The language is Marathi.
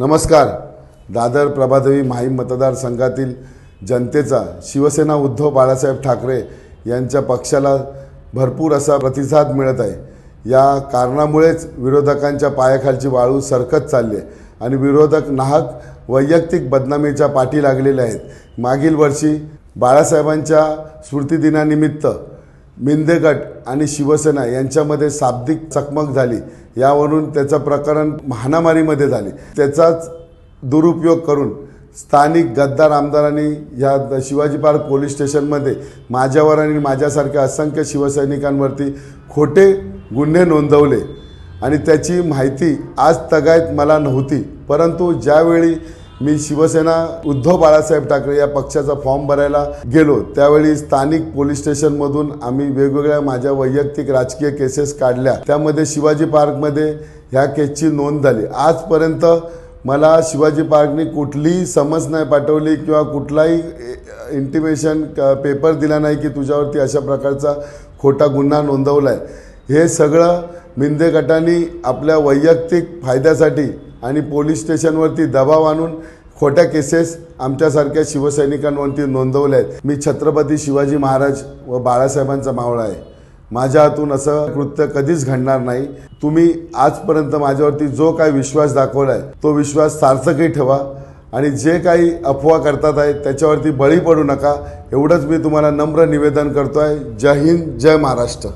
नमस्कार. दादर प्रभादेवी माहीम मतदारसंघातील जनतेचा शिवसेना उद्धव बाळासाहेब ठाकरे यांच्या पक्षाला भरपूर असा प्रतिसाद मिळत आहे. या कारणामुळेच विरोधकांच्या पायाखालची वाळू सरकत चालली आहे आणि विरोधक नाहक वैयक्तिक बदनामीच्या पाठी लागलेले आहेत. मागील वर्षी बाळासाहेबांच्या स्मृतिदिनानिमित्त मिंदे गट आणि शिवसेना यांच्यामध्ये शाब्दिक चकमक झाली. यावरून त्याचं प्रकरण हाणामारीमध्ये झाले. त्याचाच दुरुपयोग करून स्थानिक गद्दार आमदारांनी या शिवाजी पार्क पोलीस स्टेशनमध्ये माझ्यावर आणि माझ्यासारख्या असंख्य शिवसैनिकांवरती खोटे गुन्हे नोंदवले. आणि त्याची माहिती आज तगायत मला नव्हती. परंतु ज्यावेळी मी शिवसेना उद्धव बाळासाहेब ठाकरे या पक्षाचा फॉर्म भरायला गेलो. त्यावेळी स्थानिक पोलीस स्टेशनमधून आम्ही वेगवेगळ्या माझ्या वैयक्तिक राजकीय केसेस काढल्या. त्यामध्ये शिवाजी पार्कमध्ये ह्या केसची नोंद झाली. आजपर्यंत मला शिवाजी पार्कने कुठलीही समज नाही पाठवली किंवा कुठलाही इंटिमेशन पेपर दिला नाही की तुझ्यावरती अशा प्रकारचा खोटा गुन्हा नोंदवला आहे हे सगळं मिंदे गटांनी आपल्या वैयक्तिक फायद्यासाठी आणि पोलीस स्टेशनवरती दबाव आणून खोट्या केसेस आमच्यासारख्या शिवसैनिकांवरती नोंदवल्या आहेत. मी छत्रपती शिवाजी महाराज व बाळासाहेबांचा मावळा आहे. माझ्या हातून असं कृत्य कधीच घडणार नाही. तुम्ही आजपर्यंत माझ्यावरती जो काही विश्वास दाखवला आहे तो विश्वास सार्थकही ठेवा आणि जे काही अफवा करतात आहे त्याच्यावरती बळी पडू नका. एवढंच मी तुम्हाला नम्र निवेदन करतो आहे जय हिंद जय महाराष्ट्र.